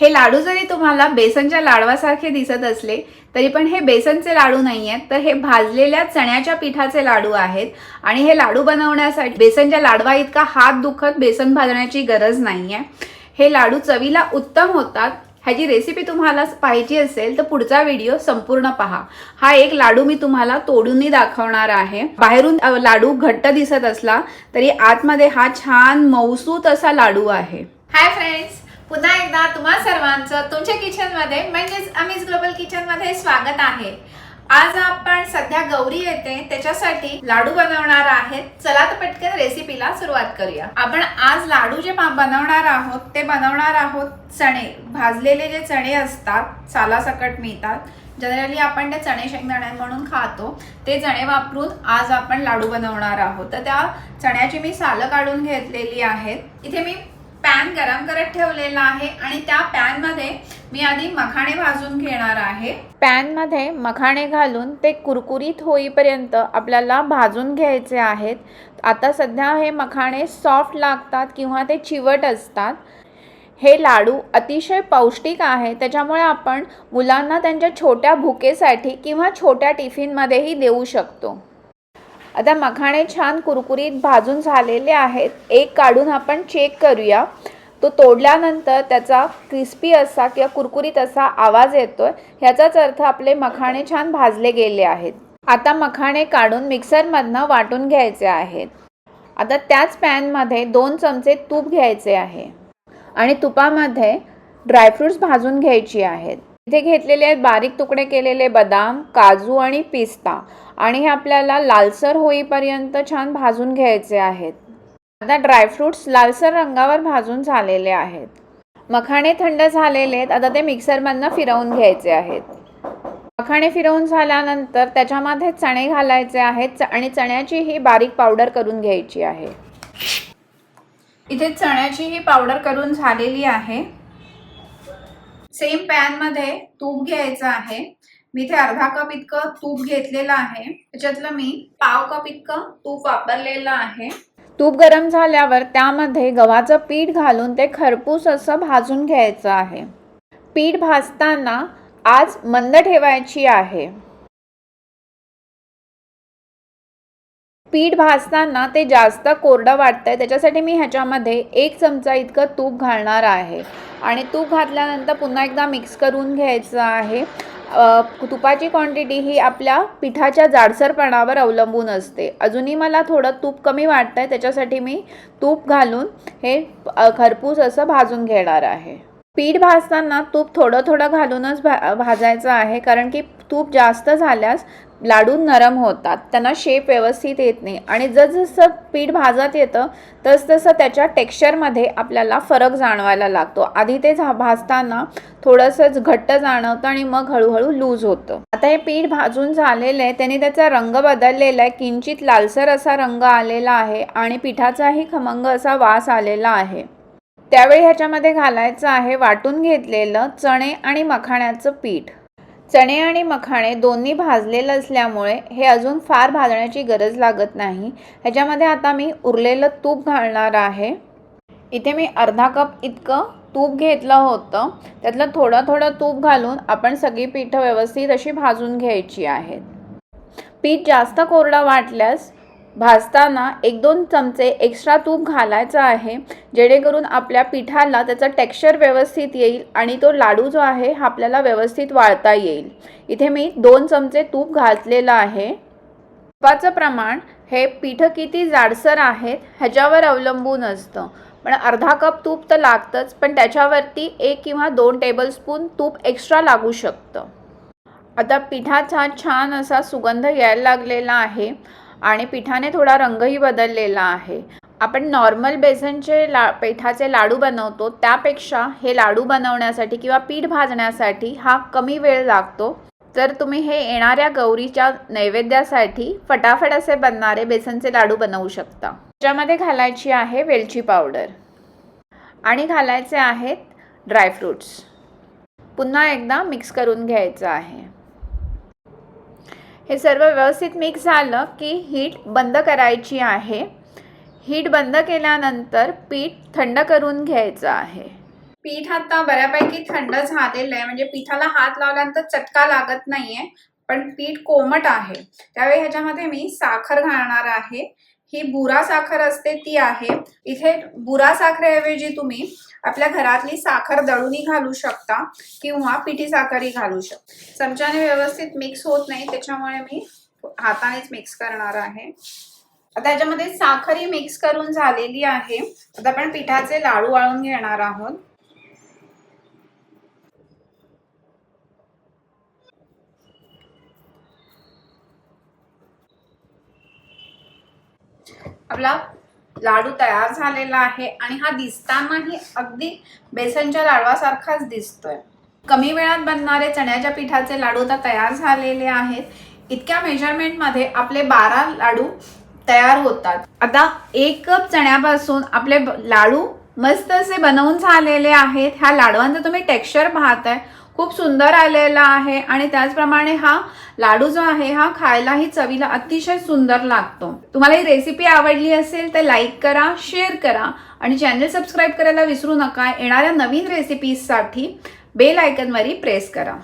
हे लाडू जरी तुम्हाला बेसनच्या लाडवासारखे दिसत असले तरी पण हे बेसनचे लाडू नाही आहेत तर हे भाजलेल्या चण्याच्या पिठाचे लाडू आहेत. आणि हे लाडू बनवण्यासाठी बेसनच्या लाडवा इतका हात दुखत बेसन भाजण्याची गरज नाही आहे हे लाडू चवीला उत्तम होतात. ह्याची रेसिपी तुम्हाला पाहिजे असेल तर पुढचा व्हिडिओ संपूर्ण पहा. हा एक लाडू मी तुम्हाला तोडूनही दाखवणार आहे. बाहेरून लाडू घट्ट दिसत असला तरी आतमध्ये हा छान मौसूत असा लाडू आहे. हाय फ्रेंड्स पुन्हा एकदा तुम्हा सर्वांचं तुमच्या किचनमध्ये म्हणजेच अमीज ग्लोबल किचनमध्ये स्वागत आहे. आज आपण सध्या गौरी येते त्याच्यासाठी लाडू बनवणार आहेत. चला तर पटकन रेसिपीला सुरुवात करूया. आपण आज लाडू जे बनवणार आहोत ते बनवणार आहोत चणे. भाजलेले जे चणे असतात सालासकट मिळतात. जनरली आपण ते चणे शेंगदाणे म्हणून खातो. ते चणे वापरून आज आपण लाडू बनवणार आहोत. तर त्या चण्याची मी सालं काढून घेतलेली आहेत. इथे मी पॅन गरम करत ठेवलेला आहे आणि त्या पॅनमध्ये मी आधी मखाणे भाजून घेणार आहे. पॅनमध्ये मखाणे घालून ते कुरकुरीत होईपर्यंत आपल्याला भाजून घ्यायचे आहेत. आता सध्या हे मखाणे सॉफ्ट लागतात किंवा ते चिवट असतात. हे लाडू अतिशय पौष्टिक आहे. त्याच्यामुळे आपण मुलांना त्यांच्या छोट्या भुकेसाठी किंवा छोट्या टिफिनमध्येही देऊ शकतो. आता मखाणे छान कुरकुरीत भाजून झालेले आहेत. एक काढून आपण चेक करूया. तो तोडल्यानंतर त्याचा क्रिस्पी असा किंवा कुरकुरीत असा आवाज येतोय. ह्याचाच अर्थ आपले मखाणे छान भाजले गेले आहेत. आता मखाणे काढून मिक्सरमधनं वाटून घ्यायचे आहेत. आता त्याच पॅनमध्ये दोन चमचे तूप घ्यायचे आहे. आणि तुपामध्ये ड्रायफ्रुट्स भाजून घ्यायची आहेत. इथे घेतलेले आहेत बारीक तुकडे केलेले बदाम काजू आणि पिस्ता. आणि हे आपल्याला लालसर होईपर्यंत छान भाजून घ्यायचे आहेत. आता ड्रायफ्रुट्स लालसर रंगावर भाजून झालेले आहेत. मखाणे थंड झालेले आहेत. आता ते मिक्सरमधनं फिरवून घ्यायचे आहेत. मखाणे फिरवून झाल्यानंतर त्याच्यामध्ये चणे घालायचे आहेत. आणि चण्याची ही बारीक पावडर करून घ्यायची आहे. इथे चण्याची ही पावडर करून झालेली आहे. सेम पॅनमध्ये तूप घ्यायचं आहे. मी इथे अर्धा कप इतकं तूप घेतलेलं आहे. त्याच्यातलं मी पाव कप इतकं तूप वापरलेलं आहे. तूप गरम झाल्यावर त्यामध्ये गव्हाचं पीठ घालून ते खरपूस असं भाजून घ्यायचं आहे. पीठ भाजताना आज मंद ठेवायची आहे. पीठ भाजताना ते जास्त कोरडं वाटतंय. त्याच्यासाठी मी ह्याच्यामध्ये एक चमचा इतकं तूप घालणार आहे. आणि तूप घातल्यानंतर पुन्हा एकदा मिक्स करून घ्यायचं आहे. तुपाची क्वांटिटी ही आपल्या पिठाच्या जाडसरपणावर अवलंबून असते. अजूनही मला थोडं तूप कमी वाटतं आहे त्याच्यासाठी मी तूप घालून हे खरपूस असं भाजून घेणार आहे. पीठ भाजताना तूप थोडं थोडं घालूनच भा भाजायचं आहे कारण की तूप जास्त झाल्यास लाडू नरम होतात त्यांना शेप व्यवस्थित येत नाही आणि जसजसं पीठ भाजत येतं तसतसं त्याच्या टेक्स्चरमध्ये आपल्याला फरक जाणवायला लागतो. आधी ते झा भाजताना थोडंसंच घट्ट जाणवतं आणि मग हळूहळू लूज होतं. आता हे पीठ भाजून झालेलं आहे त्याने त्याचा रंग बदललेला आहे किंचित लालसर असा रंग आलेला आहे आणि पिठाचाही खमंग असा वास आलेला आहे. त्यावेळी ह्याच्यामध्ये घालायचं आहे वाटून घेतलेलं चणे आणि मखाण्याचं पीठ. चणे आणि मखाणे दोन्ही भाजलेलं असल्यामुळे हे अजून फार भाजण्याची गरज लागत नाही. ह्याच्यामध्ये आता मी उरलेलं तूप घालणार आहे. इथे मी अर्धा कप इतकं तूप घेतलं होतं. त्यातलं थोडं थोडं तूप घालून आपण सगळी पीठं व्यवस्थित अशी भाजून घ्यायची आहेत. पीठ जास्त कोरडं वाटल्यास भाजताना एक दोन चमचे एक्स्ट्रा तूप घालायचं आहे. जेणेकरून आपल्या पिठाला त्याचा टेक्स्चर व्यवस्थित येईल आणि तो लाडू जो आहे हा आपल्याला व्यवस्थित वाळता येईल. इथे मी दोन चमचे तूप घातलेलं आहे. तुपाचं प्रमाण हे पिठं किती जाडसर आहेत ह्याच्यावर अवलंबून असतं. पण अर्धा कप तूप तर लागतंच पण त्याच्यावरती एक किंवा दोन टेबलस्पून तूप एक्स्ट्रा लागू शकतं. आता पिठाचा छान असा सुगंध यायला लागलेला आहे आणि पिठाने थोडा रंगही बदललेला आहे. आपण नॉर्मल बेसनचे ला पेठाचे लाडू बनवतो त्यापेक्षा हे लाडू बनवण्यासाठी किंवा पीठ भाजण्यासाठी हा कमी वेळ लागतो. तर तुम्ही हे येणाऱ्या गौरीच्या नैवेद्यासाठी फटाफट असे बनणारे बेसनचे लाडू बनवू शकता. त्याच्यामध्ये घालायची आहे वेलची पावडर आणि घालायचे आहेत ड्रायफ्रूट्स पुन्हा एकदा मिक्स करून घ्यायचं आहे. हे सर्व व्यवस्थित मिक्स झालं की हीट बंद करायची आहे. हीट बंद केल्यानंतर पीठ थंड करून घ्यायचं आहे. पीठ आता बऱ्यापैकी थंड झालेलं आहे. म्हणजे पिठाला हात लावल्यानंतर चटका लागत नाहीये पण पीठ कोमट आहे. त्यावेळी ह्याच्यामध्ये मी साखर घालणार आहे. ही बुरा साखर असते ती आहे. इथे बुरा साखरेऐवजी तुम्ही आपल्या घरातली साखर दळूनही घालू शकता किंवा पिठी साखरही घालू शकता. चमच्याने व्यवस्थित मिक्स होत नाही त्याच्यामुळे मी हातानेच मिक्स करणार आहे. आता याच्यामध्ये साखरही मिक्स करून झालेली आहे. आता आपण पिठाचे लाडू वाळून घेणार आहोत. आपला लाडू तयार झालेला आहे आणि हा दिसतानाही अगदी बेसनच्या लाडवासारखाच दिसतोय. कमी वेळात बनणारे चण्याच्या पिठाचे लाडू आता तयार झालेले आहेत. इतक्या मेजरमेंटमध्ये आपले बारा लाडू तयार होतात. आता एक कप चण्यापासून आपले लाडू मस्त असे बनवून झालेले आहेत. ह्या लाडवांचं तुम्ही टेक्स्चर पाहताय. खूप सुंदर आलेला आहे आणि त्याचप्रमाणे हा लाडू जो आहे हा खायलाही चवीला अतिशय सुंदर लागतो. तुम्हाला ही रेसिपी आवडली असेल तर लाईक करा शेअर करा आणि चॅनल सबस्क्राईब करायला विसरू नका. येणाऱ्या नवीन रेसिपीजसाठी बेल आयकनवरही प्रेस करा.